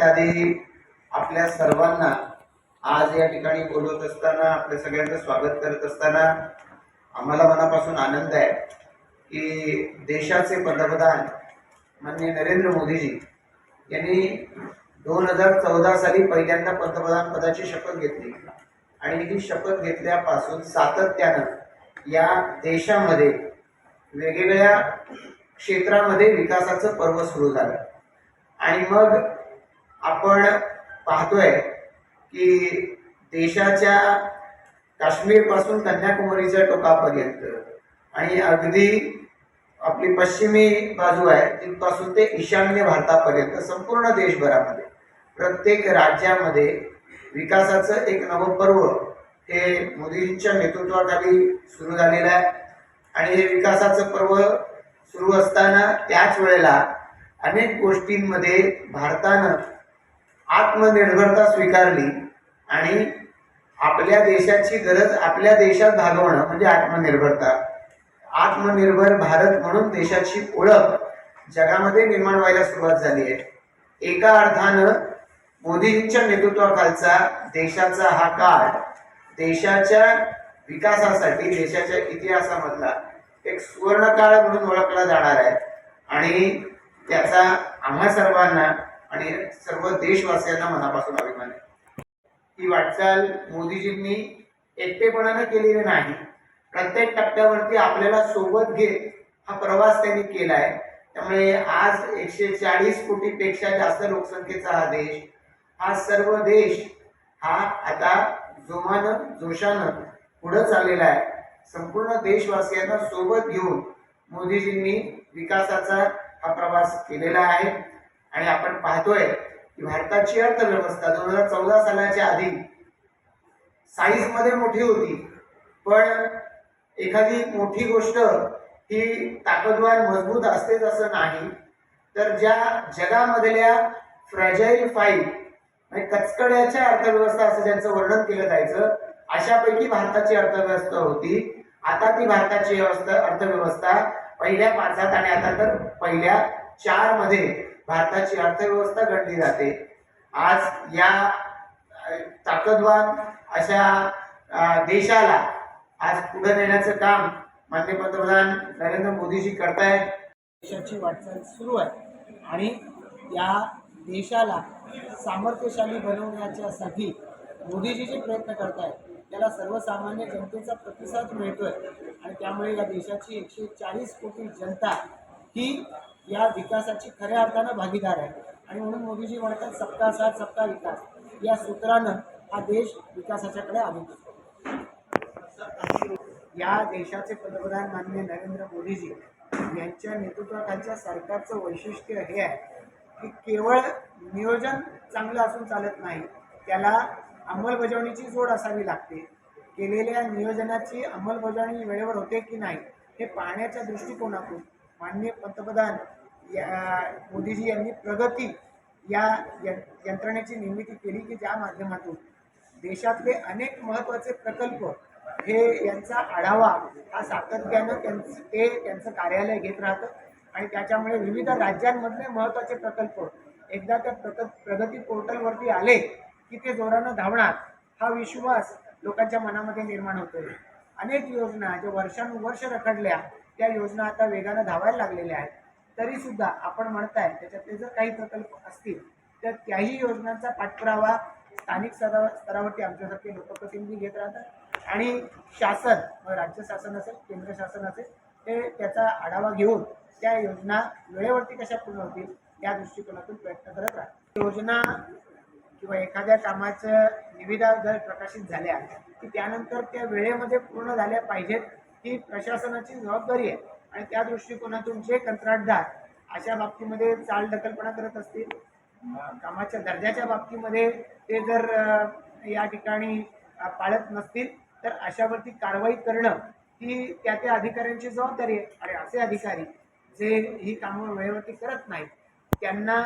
सगळ्यात आधी आपल्या सर्वांना आज या ठिकाणी बोलवत असताना आपल्या सगळ्यांचं स्वागत करत असताना आम्हाला मनापासून आनंद आहे की देशाचे पंतप्रधान माननीय नरेंद्र मोदीजी यांनी दोन हजार चौदा साली पहिल्यांदा पंतप्रधान पदाची शपथ घेतली. आणि ही शपथ घेतल्यापासून सातत्यानं या देशामध्ये वेगवेगळ्या क्षेत्रामध्ये विकासाचं पर्व सुरू झालं. आणि मग आपण पाहतोय की देशाच्या काश्मीरपासून कन्याकुमारीच्या टोकापर्यंत आणि अगदी आपली पश्चिमी बाजू आहे तिथपासून ते ईशान्य भारतापर्यंत संपूर्ण देशभरामध्ये प्रत्येक राज्यामध्ये विकासाचं एक नवं पर्व हे मोदींच्या नेतृत्वाखाली सुरू झालेलं आहे. आणि हे विकासाचं पर्व सुरू असताना त्याच वेळेला अनेक गोष्टींमध्ये भारतानं आत्मनिर्भरता स्वीकारली आणि आपल्या देशाची गरज आपल्या देशात भागवणं म्हणजे आत्मनिर्भरता. आत्मनिर्भर भारत म्हणून देशाची ओळख जगामध्ये निर्माण व्हायला सुरुवात झाली आहे. एका अर्थानं मोदींच्या नेतृत्वाखालचा देशाचा हा काळ देशाच्या विकासासाठी देशाच्या इतिहासामधला एक सुवर्णकाळ म्हणून ओळखला जाणार आहे. आणि त्याचा आम्हा सर्वांना आणि सर्व देशवासियांना मनापासून अभिमान आहे. ही वाटचाल मोदीजींनी एकटेपणानं केलेली नाही. प्रत्येक टप्प्यावरती आपल्याला सोबत घेत हा प्रवास त्यांनी केलाय. त्यामुळे आज एकशे चाळीस कोटीपेक्षा जास्त लोकसंख्येचा हा देश हा सर्व देश हा आता जोमानं जोशानं पुढं चाललेला आहे. संपूर्ण देशवासियांना सोबत घेऊन मोदीजींनी विकासाचा हा प्रवास केलेला आहे. आणि आपण पाहतोय की भारताची अर्थव्यवस्था दोन हजार चौदा सालाच्या आधी साईजमध्ये मोठी होती. पण एखादी मोठी गोष्ट ही ताकदवार मजबूत असतेच असं नाही. तर ज्या जगामधल्या फ्रॅजाईल फाईल म्हणजे कचकड्याच्या अर्थव्यवस्था असं ज्यांचं वर्णन केलं जायचं अशापैकी भारताची अर्थव्यवस्था होती. आता ती भारताची व्यवस्था अर्थव्यवस्था पहिल्या पाचात आणि आता तर पहिल्या चारमध्ये भारताची अर्थव्यवस्था घडली जाते. आज या ताकदवान अशा देशाला आज पुढे नेण्याचं काम माननीय पंतप्रधान नरेंद्र मोदीजी करतायत. देशाची वाटचाल सुरू आहे. आणि या देशाला सामर्थ्यशाली बनवण्याच्यासाठी मोदीजी जे प्रयत्न करत आहेत त्याला सर्वसामान्य जनतेचा प्रतिसाद मिळतोय. आणि त्यामुळे या देशाची एकशे चाळीस कोटी जनता ही या विकासाची खऱ्या अर्थानं भागीदार आहे. आणि म्हणून मोदीजी म्हणतात सबका साथ सबका विकास. या सूत्रानं हा देश विकासाच्याकडे आलेला या देशाचे पंतप्रधान माननीय नरेंद्र मोदीजी यांच्या नेतृत्वाखालच्या सरकारचं वैशिष्ट्य हे आहे की केवळ नियोजन चांगलं असून चालत नाही त्याला अंमलबजावणीची जोड असावी लागते. केलेल्या नियोजनाची अंमलबजावणी वेळेवर होते की नाही हे पाहण्याच्या दृष्टिकोनातून माननीय पंतप्रधान या मोदीजी यांनी प्रगती या यंत्रणेची निर्मिती केली की ज्या माध्यमातून देशातले अनेक महत्त्वाचे प्रकल्प हे यांचा आढावा हा सातत्यानं त्यांचं ते त्यांचं कार्यालय घेत राहतं आणि त्याच्यामुळे विविध राज्यांमधले महत्त्वाचे प्रकल्प एकदा त्या प्रक प्रगती पोर्टलवरती आले की ते जोरानं धावणार हा विश्वास लोकांच्या मनामध्ये निर्माण होतोय. अनेक योजना ज्या वर्षानुवर्ष रखडल्या त्या योजना आता वेगानं धावायला लागलेल्या आहेत. तरी सुद्धा आपण म्हणताय त्याच्यातले जर काही प्रकल्प असतील तर त्याही योजनांचा पाठपुरावा स्थानिक स्तरा स्तरावरती आमच्यासारखे लोकप्रतिनिधी घेत राहतात. आणि शासन राज्य शासन असेल केंद्र शासन असेल ते त्याचा आढावा घेऊन त्या योजना वेळेवरती कशा पूर्ण होतील या दृष्टिकोनातून प्रयत्न करत राहतात. योजना किंवा एखाद्या कामाचं निविदा जर प्रकाशित झाल्या की त्यानंतर त्या वेळेमध्ये पूर्ण झाल्या पाहिजेत ही प्रशासनाची जबाबदारी आहे. आणि त्या दृष्टिकोनातून जे कंत्राटदार अशा बाबतीमध्ये चालढकलपणा करत असतील कामाच्या दर्जाच्या बाबतीमध्ये ते जर या ठिकाणी पाळत नसतील तर अशावरती कारवाई करणं ही त्या त्या अधिकाऱ्यांची जबाबदारी आहे. आणि असे अधिकारी जे ही कामं वेळेवरती करत नाहीत त्यांना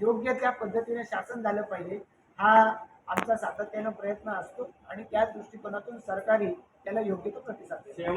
योग्य त्या पद्धतीने शासन झालं पाहिजे. हा आमचा सातत्यानं प्रयत्न असतो आणि त्या दृष्टिकोनातून सरकारी त्याला योग्य तो प्रतिसाद देतो